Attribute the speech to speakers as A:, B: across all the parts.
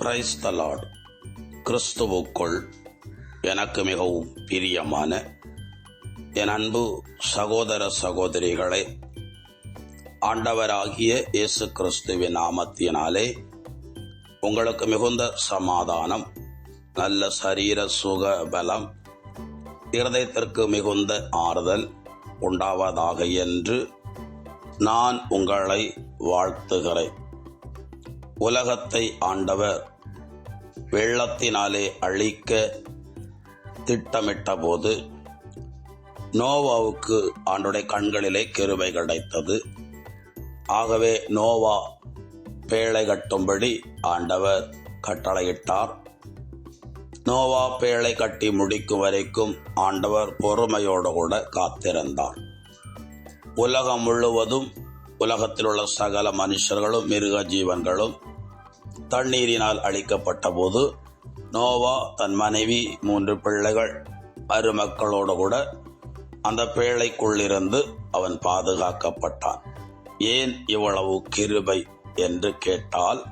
A: Praise the Lord கிறிஸ்துவுக்குள் எனக்கு மிகவும் பிரியமான என் அன்பு சகோதர சகோதரிகளே ஆண்டவராகிய இயேசு கிறிஸ்துவின் நாமத்தினாலே உங்களுக்கு மிகுந்த சமாதானம் நல்ல சரீர சுக பலம் இருதயத்திற்கு மிகுந்த ஆறுதல் உண்டாவதாக என்று நான் உங்களை வாழ்த்துகிறேன். உலகத்தை ஆண்டவர் வெள்ளத்தினாலே அழிக்க திட்டமிட்ட போது நோவாவுக்கு ஆண்டுடைய கண்களிலே கிருபை கிடைத்தது. ஆகவே நோவா பேழை கட்டும்படி ஆண்டவர் கட்டளையிட்டார். நோவா பேழை கட்டி முடிக்கும் வரைக்கும் ஆண்டவர் பொறுமையோடு கூட காத்திருந்தார். உலகம் முழுவதும் உலகத்தில் உள்ள சகல மனுஷர்களும் மிருக ஜீவன்களும் தண்ணீரினால் அழிக்கப்பட்ட போது நோவா தன் மனைவி மூன்று பிள்ளைகள் மருமக்களோடு கூட அந்த பேழைக்குள்ளிருந்து அவன் பாதுகாக்கப்பட்டான். ஏன் இவ்வளவு கிருபை? என்று கேட்டால்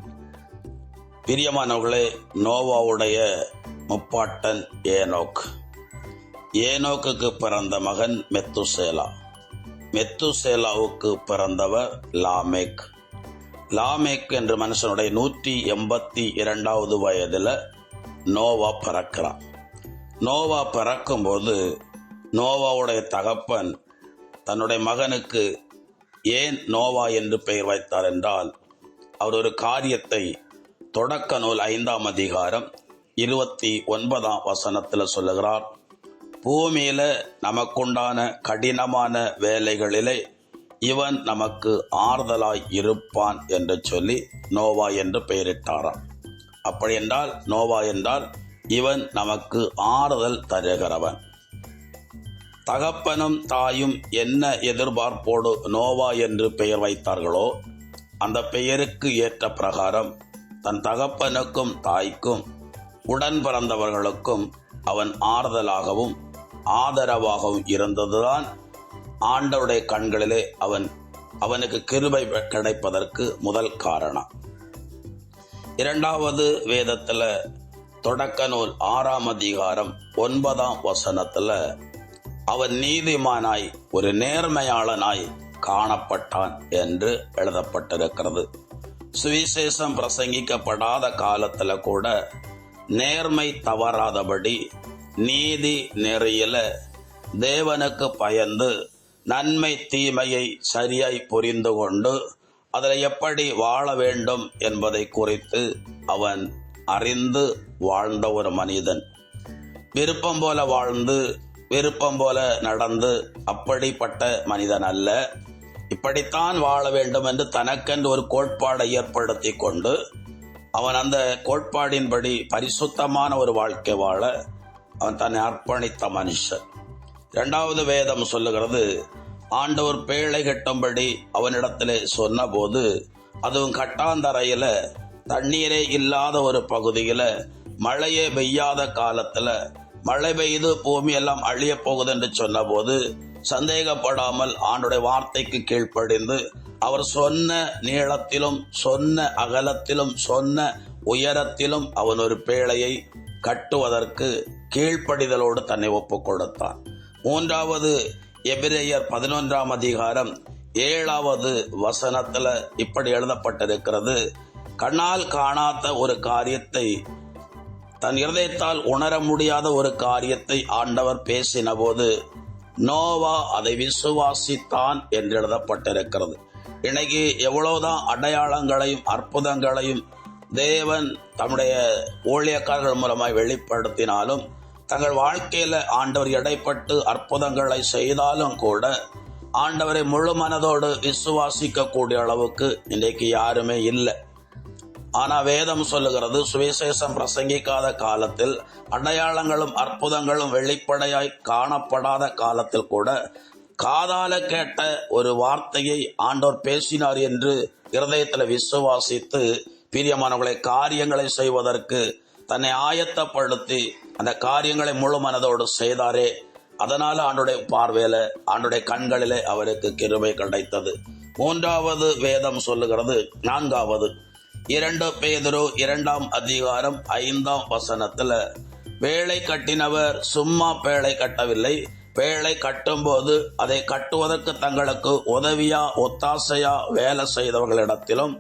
A: பிரியமானவர்களே நோவாவுடைய முப்பாட்டன் ஏனோக். ஏனோக்குக்கு பிறந்த மகன் மெத்துசேலா. மெத்துசேலாவுக்கு பிறந்தவர் லாமேக். லாமேக் என்ற மனுஷனுடைய நூற்றி எண்பத்தி இரண்டாவது வயதில் நோவா பிறக்கிறான். நோவா பிறக்கும்போது நோவாவுடைய தகப்பன் தன்னுடைய மகனுக்கு ஏன் நோவா என்று பெயர் வைத்தார் என்றால் அவர் ஒரு காரியத்தை தொடக்க நூல் ஐந்தாம் அதிகாரம் இருபத்தி ஒன்பதாம் வசனத்தில் சொல்லுகிறார். பூமியில நமக்குண்டான கடினமான வேலைகளிலே இவன் நமக்கு ஆறுதலாய் இருப்பான் என்று சொல்லி நோவா என்று பெயரிட்டாராம். அப்படி என்றால் நோவா என்றால் இவன் நமக்கு ஆறுதல் தருகிறவன். தகப்பனும் தாயும் என்ன எதிர்பார்ப்போடு நோவா என்று பெயர் வைத்தார்களோ அந்த பெயருக்கு ஏற்ற பிரகாரம் தன் தகப்பனுக்கும் தாய்க்கும் உடன் பிறந்தவர்களுக்கும் அவன் ஆறுதலாகவும் ஆதரவாகவும் இருந்ததுதான் ஆண்டவருடைய கண்களிலே அவன் அவனுக்கு கிருபை கிடைப்பதற்கு முதல் காரணம். இரண்டாவது வேதத்துல தொடக்க நூல் ஆறாம் அதிகாரம் ஒன்பதாம் வசனத்துல அவன் நீதிமானாய் ஒரு நேர்மையாளனாய் காணப்பட்டான் என்று எழுதப்பட்டிருக்கிறது. சுவிசேஷம் பிரசங்கிக்கப்படாத காலத்துல கூட நேர்மை தவறாதபடி நீதி நெறியில தேவனுக்கு பயந்து நன்மை தீமையை சரியாய் புரிந்து கொண்டு அதில் எப்படி வாழ வேண்டும் என்பதை குறித்து அவன் அறிந்து வாழ்ந்த ஒரு மனிதன். விருப்பம் போல வாழ்ந்து விருப்பம் போல நடந்து அப்படிப்பட்ட மனிதன் அல்ல. இப்படித்தான் வாழ வேண்டும் என்று தனக்கென்று ஒரு கோட்பாடை ஏற்படுத்தி கொண்டு அவன் அந்த கோட்பாடின்படி பரிசுத்தமான ஒரு வாழ்க்கை வாழ அவன் தன்னை அர்ப்பணித்த மனுஷன். இரண்டாவது வேதம் சொல்லுகிறது ஆண்டவர் பேழை கட்டும்படி அவனிடத்திலே சொன்னபோது அதுவும் கட்டாந்தரையில் தண்ணீரே இல்லாத ஒரு பகுதியில் மழையே பெய்யாத காலத்தில் மழை பெய்து பூமி எல்லாம் அழிய போகுது என்று சொன்னபோது சந்தேகப்படாமல் ஆண்டுடைய வார்த்தைக்கு கீழ்ப்படிந்து அவர் சொன்ன நீளத்திலும் சொன்ன அகலத்திலும் சொன்ன உயரத்திலும் அவன் ஒரு பேழையை கட்டுவதற்கு கீழ்ப்படிதலோடு தன்னை ஒப்புக் கொடுத்தான் மூன்றாவது எபிரேயர் பதினொன்றாம் அதிகாரம் ஏழாவது வசனத்துல இப்படி எழுதப்பட்டிருக்கிறது. கண்ணால் காணாத ஒரு காரியத்தை தன் இருதயத்தால் உணர முடியாத ஒரு காரியத்தை ஆண்டவர் பேசின போது நோவா அதை விசுவாசித்தான் என்று எழுதப்பட்டிருக்கிறது. இன்னைக்கு எவ்வளவுதான் அடையாளங்களையும் அற்புதங்களையும் தேவன் தம்முடைய ஊழியக்காரர்கள் மூலமாய் வெளிப்படுத்தினாலும் தங்கள் வாழ்க்கையில் ஆண்டவர் எடைப்பட்டு அற்புதங்களை செய்தாலும் கூட ஆண்டவரை முழு மனதோடு விசுவாசிக்கக்கூடிய அளவுக்கு இன்றைக்கு யாருமே இல்லை. ஆனால் வேதம் சொல்லுகிறது சுவிசேஷம் பிரசங்கிக்காத காலத்தில் அடையாளங்களும் அற்புதங்களும் வெளிப்படையாய் காணப்படாத காலத்தில் கூட காதால கேட்ட ஒரு வார்த்தையை ஆண்டோர் பேசினார் என்று இருதயத்தில் விசுவாசித்து பிரியமானவர்களை காரியங்களை செய்வதற்கு தன்னை ஆயத்தப்படுத்தி அந்த காரியங்களை முழு மனதோடு செய்தாரே. அதனால் ஆண்டுடைய பார்வையில ஆண்டுடைய கண்களிலே அவருக்கு கிருமை கிடைத்தது. மூன்றாவது வேதம் சொல்லுகிறது நான்காவது. இரண்டு பேதுரு இரண்டாம் அதிகாரம் ஐந்தாம் வசனத்துல வேலை கட்டினவர் சும்மா பேழை கட்டவில்லை. பேழை கட்டும்போது அதை கட்டுவதற்கு தங்களுக்கு உதவியா ஒத்தாசையா வேலை செய்தவர்களிடத்திலும்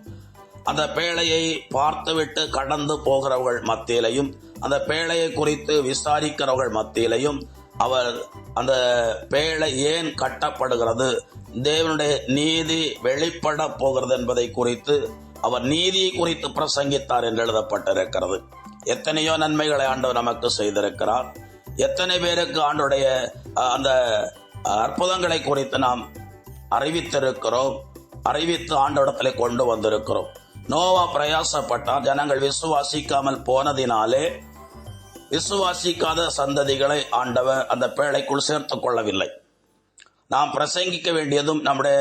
A: அந்த பேழையை பார்த்துவிட்டு கடந்து போகிறவர்கள் மத்தியிலையும் அந்த பேழையை குறித்து விசாரிக்கிறவர்கள் மத்தியிலையும் அவர் அந்த பேழை ஏன் கட்டப்படுகிறது தேவனுடைய நீதி வெளிப்பட போகிறது என்பதை குறித்து அவர் நீதியை குறித்து பிரசங்கித்தார் என்று எழுதப்பட்டிருக்கிறது. எத்தனையோ நன்மைகளை ஆண்டவர் நமக்கு செய்திருக்கிறார். எத்தனை பேருக்கு ஆண்டுடைய அந்த அற்புதங்களை குறித்து நாம் அறிவித்திருக்கிறோம் அறிவித்து ஆண்டவடத்திலே கொண்டு வந்திருக்கிறோம். நோவா பிரயாசப்பட்டார் ஜனங்கள் விசுவாசிக்காமல் போனதினாலே விசுவாசிக்காத சந்ததிகளை ஆண்டவர் அந்த பேழைக்குள் சேர்த்து கொள்ளவில்லை. நாம் பிரசங்கிக்க வேண்டியதும் நம்முடைய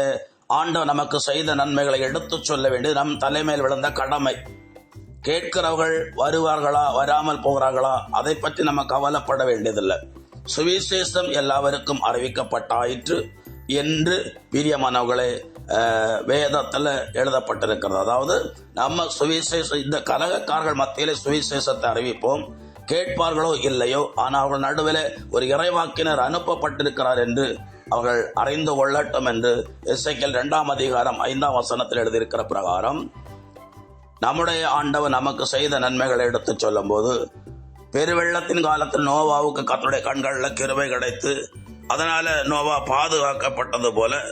A: ஆண்டவர் நமக்கு செய்த நன்மைகளை எடுத்துச் சொல்ல வேண்டியது நம் தலைமையில் விழுந்த கடமை. கேட்கிறவர்கள் வருவார்களா வராமல் போகிறார்களா அதை பற்றி நம்ம கவலைப்பட வேண்டியதில்லை. சுவிசேஷம் எல்லாருக்கும் அறிவிக்கப்பட்டாயிற்று என்று பிரியமானவர்களே வேதத்தில் எழுதப்பட்டிருக்கிறது. அதாவது நம்ம சுவிசேஷம் இந்த கலகக்காரர்கள் மத்தியிலே சுவிசேஷத்தை அறிவிப்போம். கேட்பார்களோ இல்லையோ? ஆனால் அவர்கள் நடுவில் ஒரு இறைவாக்கினர் அனுப்பப்பட்டிருக்கிறார் என்று அவர்கள் அறிந்து கொள்ளட்டும் என்று இசைக்கல் இரண்டாம் அதிகாரம் ஐந்தாம் வசனத்தில் எழுதியிருக்கிற பிரகாரம் நம்முடைய ஆண்டவர் நமக்கு செய்த நன்மைகளை எடுத்து சொல்லும்போது பெருவெள்ளத்தின் காலத்தில் நோவாவுக்கு கத்துடைய கண்களில் கிருவை கிடைத்து அதனால நோவா பாதுகாக்கப்பட்டது போல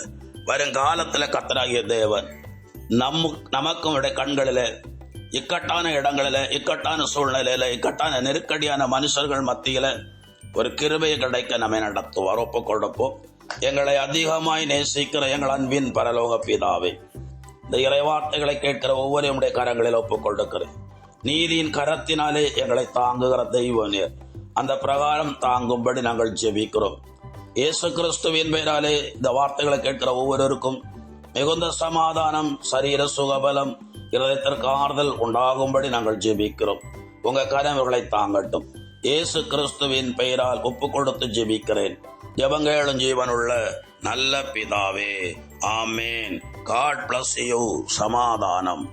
A: வருங்காலத்தில் கத்தராகிய தேவன் நம்ம நமக்கும் கண்களில் இக்கட்டான இடங்களில் இக்கட்டான சூழ்நிலையில இக்கட்டான நெருக்கடியான மனுஷர்கள் மத்தியில ஒரு கிருபையை கிடைக்க நம்ம நடத்துவார். ஒப்பு கொடுப்போம். எங்களை அதிகமாய் நேசிக்கிற எங்கள் அன்பின் பரலோக பிதாவே இந்த இறைவார்த்தைகளை கேட்கிற ஒவ்வொரு உடைய கரங்களில் ஒப்புக் கொடுக்கிறேன். நீதியின் கரத்தினாலே எங்களை தாங்குகிற தெய்வ நீர். அந்த பிரகாரம் தாங்கும்படி நாங்கள் ஜெபிக்கிறோம். இயேசு கிறிஸ்துவின் பெயராலே இந்த வார்த்தைகளை கேட்கிற ஒவ்வொருவருக்கும் மிகுந்த சமாதானம் சரீர சுகபலம் இருதயத்திற்கு ஆறுதல் உண்டாகும்படி நாங்கள் ஜெபிக்கிறோம். உங்க கனவுகளை தாங்கட்டும். இயேசு கிறிஸ்துவின் பெயரால் ஒப்பு கொடுத்து ஜெபிக்கிறேன். ஜபங்கேளும் ஜீவனுள்ள நல்ல பிதாவே ஆமேன். காட் பிளஸ் யூ சமாதானம்.